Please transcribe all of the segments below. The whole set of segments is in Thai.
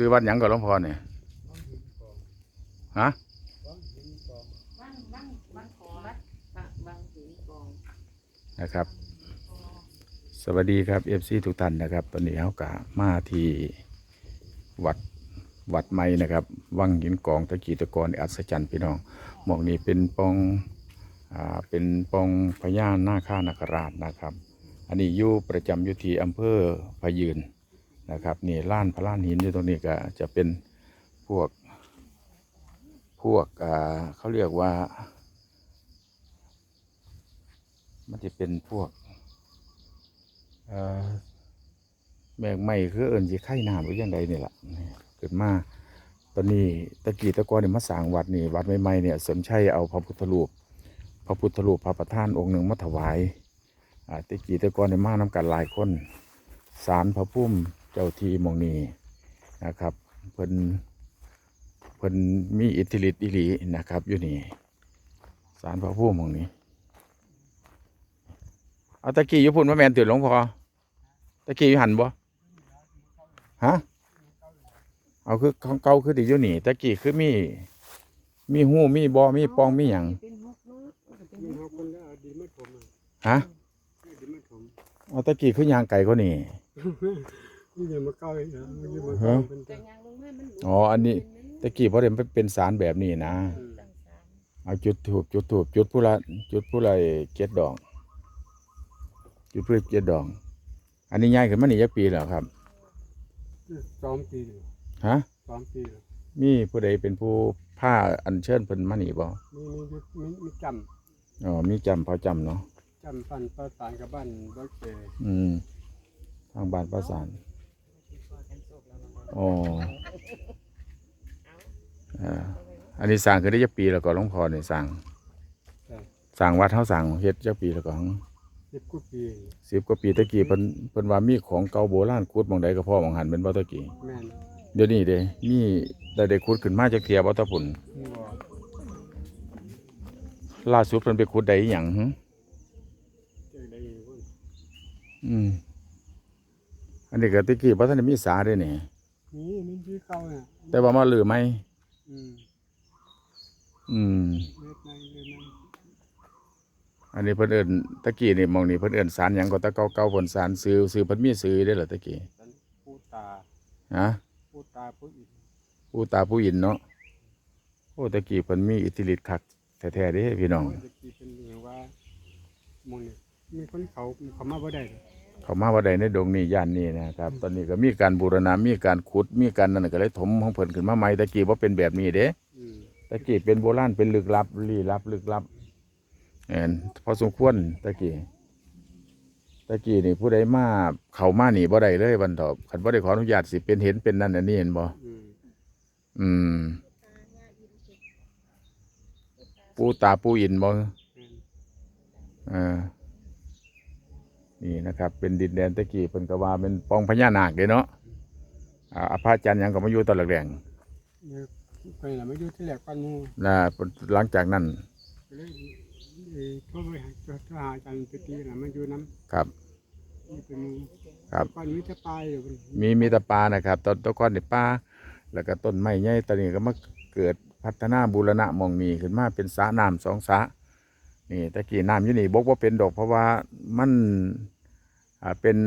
ซื้อวัดหยังก่อนหลวงพ่อเนี่ยฮะนะครับ สวัสดีครับเอฟซีทุกท่านนะครับ ตอนนี้เขากะมาที่วัดวัดไม้นะครับ วังหินกองตะกีตะกอนอัศจรรย์พี่น้องหมองนี้เป็นปองอ่าเป็นปองพญานาคานาคราชนะครับ อันนี้อยู่ประจำอยู่ที่อำเภอพะยืน นะครับนี่ล้านพระล้านหินอยู่ตรงนี้ก็จะเป็นพวกพวกอ่าเขาเรียกว่า มันจะเป็นพวกเอ่อแมงไหม้คือเอิญสิไข่น้ำหรือยังไงนี่แหละเกิดมาตอนนี้ตะกี้ตะกอนเนี่ยมาสร้างวัดนี่วัดใหม่ๆเนี่ยสมชัยเอาพระพุทธรูปพระพุทธรูปพระประธานองค์หนึ่งมาถวายตะกี้ตะกอนเนี่ยมานำกันหลายคนสารพระพุ่ม จ้าทีหมองนีนะครับเพิ่นเพิ่นมีอิทธิฤทธิ์อิหลีนะครับ อยู่นี่สารพระพุ่มองนี้เอาตะกี้อยู่พุ่นมาแมนตื่นหลวงพอตะกี้อยู่หันบ่ฮะเอาคือของเก่าคือติอยู่นี่ตะกี้คือมีมีหูมีบอมีปองมีหยังฮะเอากคนละเอาดินมาถมฮะเอาตะกี้คือยางไก่ก็นี่นี่ อย่ามาเก้าเลยนะมันจะมาฮะเก้าเป็นแต่แต่ยางลงมามันอ๋ออันนี้ ตะกี้เพราะเดี๋ยวมันเป็นสารแบบนี้นะตั้งสามเอาจุดถูกจุดถูกจุดผู้ละจุดผู้ละเจ็ดดอกจุดเพื่อเจ็ดดอกอันนี้ย้ายขึ้นมานี่ยักปีแล้วครับซ้อมปีเลยฮะซ้อมปีเลยมีผู้ใดเป็นผู้ผ้าอัญเชิญเพิ่นมานี่บ่มีมียุทธมีมีจอ๋อมีจำพอจำเนาะำจำปันประสานกับบ้านบ้านเกอืมทางบ้านประสาน พอกันโศกแล้วมัน อ๋ออ่าอันนี้สร้างคือได้จักปีแล้วก็หลวงพ่อนี่สร้างสร้างวัดเฮาสร้างเฮ็ดจักปีแล้วก็สิบกว่าปีสิบกว่าปีตะกี้เพิ่นเพิ่นว่ามีของเก่าโบราณขุดหม่องใดก็พอหม่องหันเป็นบ่ตะกี้แม่นเดี๋ยวนี้เด้มีได้ได้ขุดขึ้นมาจักเทียบ่ตะพุ่นหัวล่าสุดเพิ่นไปขุดได้อีหยังหึเจอได้อยู่คนอืมอันนี้ก็ตะกี้บ่ทันได้มีสาเด้นี่ นี่มันชื่อเก่าเนี่ยแต่ว่ามาลือไหมอืมอืม เล็ดในเล็ดในอันนี้เพิ่นเอิ้นตะกี้นี่หมองนี่เพิ่นเอิ้นสารหยังก็ตะเก่าๆเพิ่นสารซื้อซื้อเพิ่นมีซื้อได้เหรอตะกี้สันผู้ตาฮะผู้ตาผู้อินผู้ตาผู้ยินเนาะโอ้ตะกี้เพิ่นมีอิทธิฤทธิ์คักแท้ๆเด้พี่น้อง โอ้ยตะกี้เป็นเรื่องว่าหมองนี่มีคนเขาเขามาบ่ได้เลย เขามาว่าใดในดงนี้ย่านนี้นะครับ ตอนนี้ก็มีการบูรณะมีการขุดมีการนั่นก็เลยถมของเพิ่นขึ้นมาใหม่ตะกี้บ่เป็นแบบนี้เด้อืมตะกี้เป็นโบราณเป็นลึกลับลี้ลับลึกลับเอ็นพอสมควรตะกี้ตะกี้นี่ผู้ใดมาเข้ามานี่บ่ได้เลยบันทอบคันบ่ได้ขออนุญาตสิเป็นเห็นเป็นนั่นอันนี้เห็นบ่อืมอืมปูตาปูอินบ่แม่นอ่า นี่นะครับเป็นดินแดนตะกี้เป็นกว่าเป็นปองพญานาคเด้เนาะอ่าพระอาจารย์หยังก็มาอยู่ตอนแรกเนี่ยไปละไม่อยู่ที่แหลกปันหมูๆนะหลังจากนั้นก็เลยเอ่อโทรไปหาโทรหาอาจารย์ปตีนะมันอยู่น้ครับำนี่เป็นหมูครับก่อนมีแต่ปลายเดี๋ยวมันมีมีแตะปานะครับต้นตะก้อนในป่าแล้วก็ต้นไม้ใหญ่ตอนนี้ก็มาเกิดพัฒนาบูรณะหมองนี้ขึ้นมาเป็นสระน้ำสองสระ นี่ตะกี้น้ำอยู่นี่บกว่าเป็นดอกเพราะว่ามันอ่าเป็น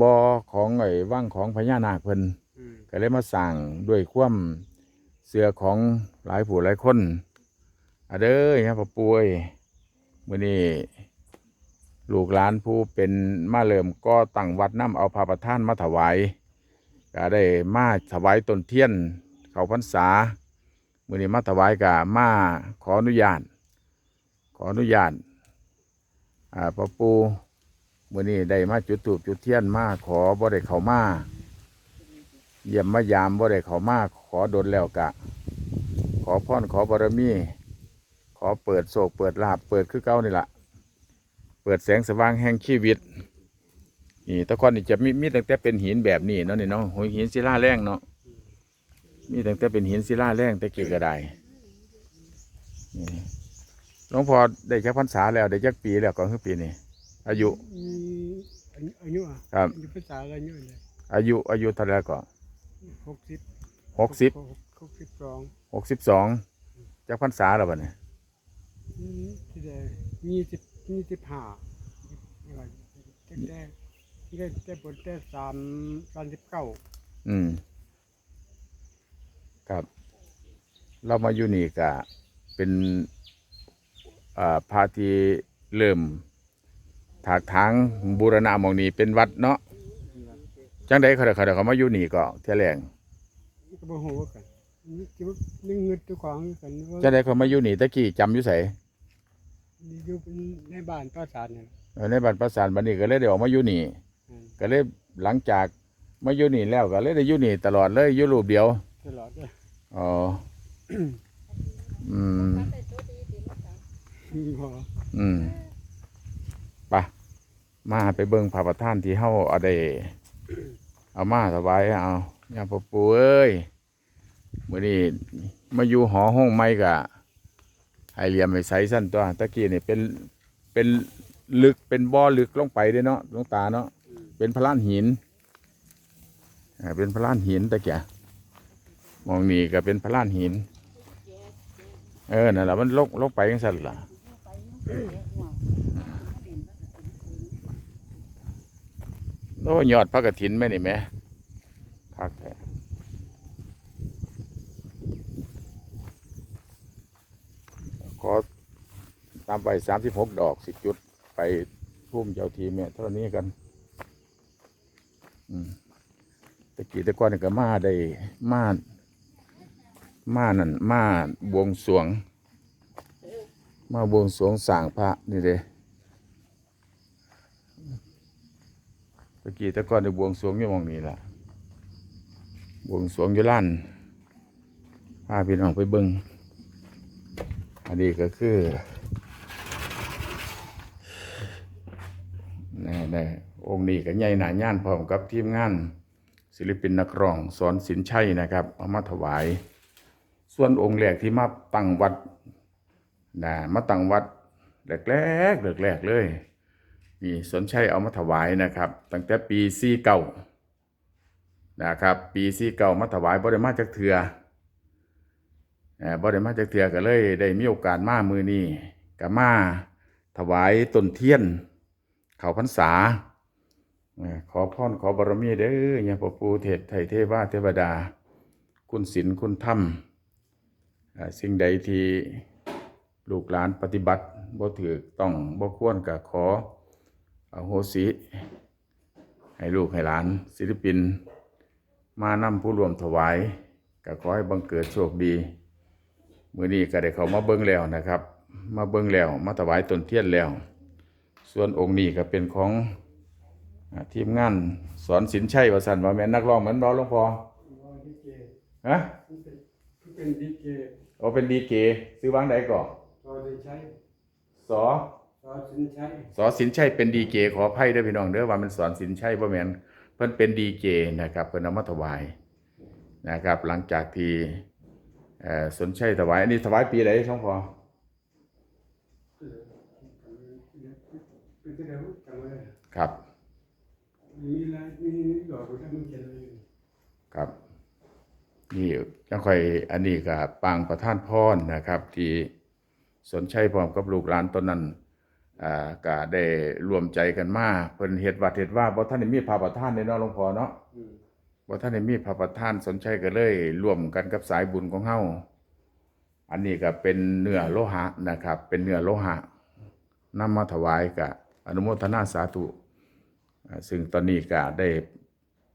บ่อของไอ้ว่างของพญานาคเพิ่นอืมก็เลยมาสั่งด้วยความเสือของหลายผู้หลายคนอะเด้อครับพ่อป่วยมื้อนี้ลูกหลานผู้เป็นมาเริ่มก็ตั้งวัดน้ำเอาพระประธานมาถวายก็ได้มาถวายต้นเทียน เขาพรรษา มื้อนี้มาถวายก็มาขออนุญาต ขออนุญาตอ่าพ่อปู่มื้อนี้ได้มาจุดธูปจุดเทียนมาขอบ่ได้เขามาเยี่ยมมายามบ่ได้เขามาขอดนแล้วกะ ขอพรขอบารมี ขอเปิดโศกเปิดลาบเปิดคือเก้านี่ละเปิดแสงสว่างแห่งชีวิตนี่ตะกอนนี่จะมีมีตั้งแต่เป็นหินแบบนี้เนาะนี่เนาะหหินศิลาแรงเนาะมีตั้งแต่เป็นหินศิลาแรงแต่เกี่ก็ไดนี่ หลวงพ่อได้จักพรรษาแล้วได้จักปีแล้วก็คือปีนี้อายุมีอายุอายุอะครับ อายุภาษาอะไรอายุเลยอายุอายุเท่าไหรก็หกสิบหกสิบหกสิบสองหกสิบสองจากพรรษาแล้วบัดนี้อืมที่ได้ยี่สิบยี่สิบห้าอะไรแต่แต่ได้แต่บทแต่สามสามสิบเก้าอืม ครับ เรามาอยู่นี่กะเป็นอ่า พาทีเริ่มถากทางบูรณะหมองนี้เป็นวัดเนาะจังใดเขาเดเขาเดเขามาอยู่นี่ก็เท่าแรงก็บ่ฮู้กันนี่คิดว่านี่เงินตัวของกันว่าจังใดเขามาอยู่นี่ตะกี้จำอยู่ไสนี่อยู่เป็นในบ้านป้าสารเนี่ยเออในบ้านประสานบัดนี้ก็เลยได้ออกมาอยู่นี่อืมก็เลยหลังจากมาอยู่นี่แล้วก็เลยได้อยู่นี่ตลอดเลยอยู่รูปเดียวตลอดเลยอ๋ออืมบ่ อืมปะมาไปเบิ่งพระประธานที่เฮาเอาได้เอามาสบายเอาอย่าพ่อปู่เอ้ยมื้อนี้มาอยู่หอห้องใหม่กะให้เหลี่ยมให้ใสสั้นตัวตะกี้นี่เป็นเป็นลึกเป็นบ่อลึกลงไปเด้เนาะลงตาเนาะเป็นพลานหินอ่าเป็นพลานหินตะเกียมองนี่ก็เป็นพลานหิน เออนั่นแหละมันลกลกไปจังซั่นล่ะ โอ้ยอดพระกฐินไหมนี่แหม่คักแท้ขอตามไปสามสิบหกดอกสิจุดไปพุ่มเจ้าทีแม่เท่านี้กัน อืมตะกี้ตะก้อนก็มาได้มามานั่นมาบวงสวง มาบวงสรวงสางพระนี่เด้ตะกี้ต่ก่อนได้บวงสรวงอยู่มองนี้ล่ะบวงสรวงอยู่ล้านพาพี่น้องไปเบิงอันนี้ก็คือแน่แน่องค์นี้ก็ใหญ่หนาย่านพร้อมกับทีมงาน ศิลปินนักร้องสอนสินชัยนะครับเอามาถวาย ส่วนองค์แรกที่มาตั้งวัด นะมาตั้งวัดแรกๆแรกๆเลยนี่สนชัยเอามาถวายนะครับ ตั้งแต่ปีสี่เก่านะครับ ปีสี่เก่ามาถวายบริมาจากเถือเอ่อบริมาจากเถือก็เลยได้มีโอกาสมามือนี้ก็มาถวายต้นเทียน เขาพรรษา ขอพรขอบารมีเด้อเนี่ยพระปูเทศไทยเทวาเทวดา คุณศีลคุณธรรม สิ่งใดที่ ลูกหลานปฏิบัติบ่ถือต้องบ่ควรก็ขออโหสิ ให้ลูกให้หลาน ศิลปิน มานำผู้รวมถวายก็ขอให้บังเกิดโชคดี มื้อนี้ก็ได้เข้ามาเบิ่งแล้วนะครับ มาเบิ่งแล้วมาถวายตนเทียนแล้ว ส่วนองค์นี้ก็เป็นของอ่าทีมงานสอนศิลป์ชัยวสันต์ว่าแม่นนักร้องเหมือนเราหลวงพ่อดีเจฮะเป็นดีเจโอเป็นดีเกซื้อวางใดก่อนต อได้ใช้สอตอสินใช้สอสินชัยเป็นดีเจขออภัยเด้อพี่น้องเด้อว่ามันสอนสินชัยบ่แม่นเพิ่นเป็นดีเจนะครับเพิ่นเอามาถวายนะครับ หลังจากที่เอ่อสนชัยถวายอันนี้ถวายปีใดช่องพอเป็นที่เดียวกันเลยครับมีอะไรมีดอกที่มันเขียนเลยครับนี่ยังค่อยอันนี้ก็ปางประท่านพรนะครับที่ สนชัยพร้อมกับลูกหลานตนนั้นอ่าก็ได้รวมใจกันมาเพิ่นเฮ็ดวัดเฮ็ดว่าบ่ทันได้มีพระประธานในเนาะหลวงพ่อเนาะอืมว่าท่านได้มีพระประธานสนใจก็เลยร่วมกันกับสายบุญของเฮาอันนี้ก็เป็นเนื้อโลหะนะครับ เป็นเนื้อโลหะนำมาถวายกับอนุโมทนาสาธุอ่าซึ่งตอนนี้ก็ได้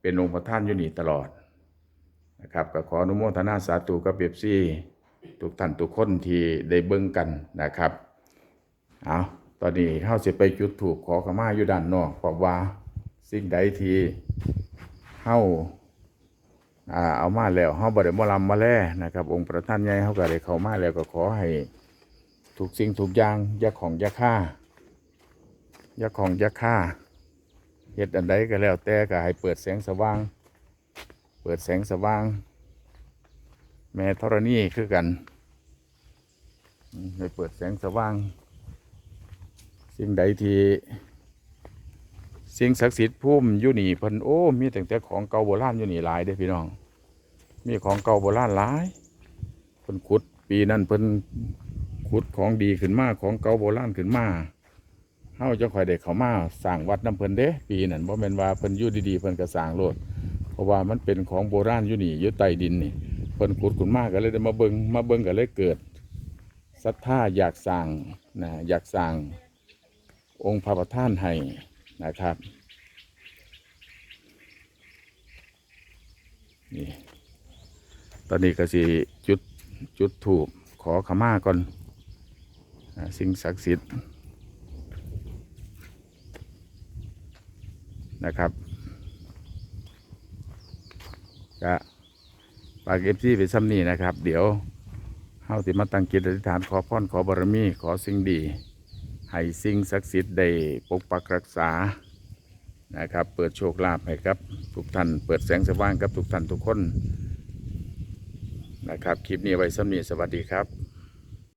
เป็นองค์ประธานอยู่นี่ตลอดนะครับก็ขออนุโมทนาสาธุกับเบบซี่ ทุกท่านทุกคนที่ได้เบิ่งกันนะครับเอาตอนนี้เฮาสิไปจุดถูกขอขมาอยู่ด้านนอกเพราะว่าสิ่งใดที่เฮาอ่าเอามาแล้วเฮาบ่ได้บ่ลำมาแลนะครับ องค์ประธานใหญ่เฮาก็ได้เข้ามาแล้วก็ขอให้ทุกสิ่งทุกอย่างอย่าของอย่าค่าอย่าของอย่าค่าเฮ็ดอันใดก็แล้วแต่ก็ให้เปิดแสงสว่าง เปิดแสงสว่าง แม่ธรณีคือกันให้เปิดแสงสว่าง สิ่งใดที่สิ่งศักดิ์สิทธิ์พุ่มอยู่นี่พิ่นโอ้ มีตั้งแต่ของเก่าโบราณอยู่นี่หลายเด้พี่น้อง มีของเก่าโบราณหลายเพิ่นขุดปีนั้นเพิ่นขุดของดีขึ้นมาของเก่าโบราณขึ้นมาเฮาจะค่อยได้เขามาสร้างวัดน้ำเพิ่นเด้ ปีนั้นบ่แม่นว่าเพิ่นอยู่ดีๆเพิ่นก็สร้างโลดเพราะว่ามันเป็นของโบราณอยู่นี่อยู่ใต้ดินนี่ เพิ่นขุดขึ้นมากก็เลยได้มาเบิงมาเบิงก็เลยเกิดศรัทธาอยากสร้างนะอยากสร้างองค์พระประธานให้นะครับนี่ตอนนี้ก็สิจุดจุดถูกขอขมาก่อนสิ่งศักดิ์สิทธิ์นะครับก็ ปากเอฟซีไปซ้ำนี่นะครับ เดี๋ยวเฮาติมาตั้งกิจอธิษฐานขอพรขอบารมี ขอสิ่งดี ให้สิ่งศักดิ์สิทธิ์ได้ปกปักรักษานะครับ เปิดโชคลาภให้ครับ ทุกท่าน เปิดแสงสว่างกับทุกท่านทุกคนนะครับ คลิปนี้ไว้สำนี่สวัสดีครับ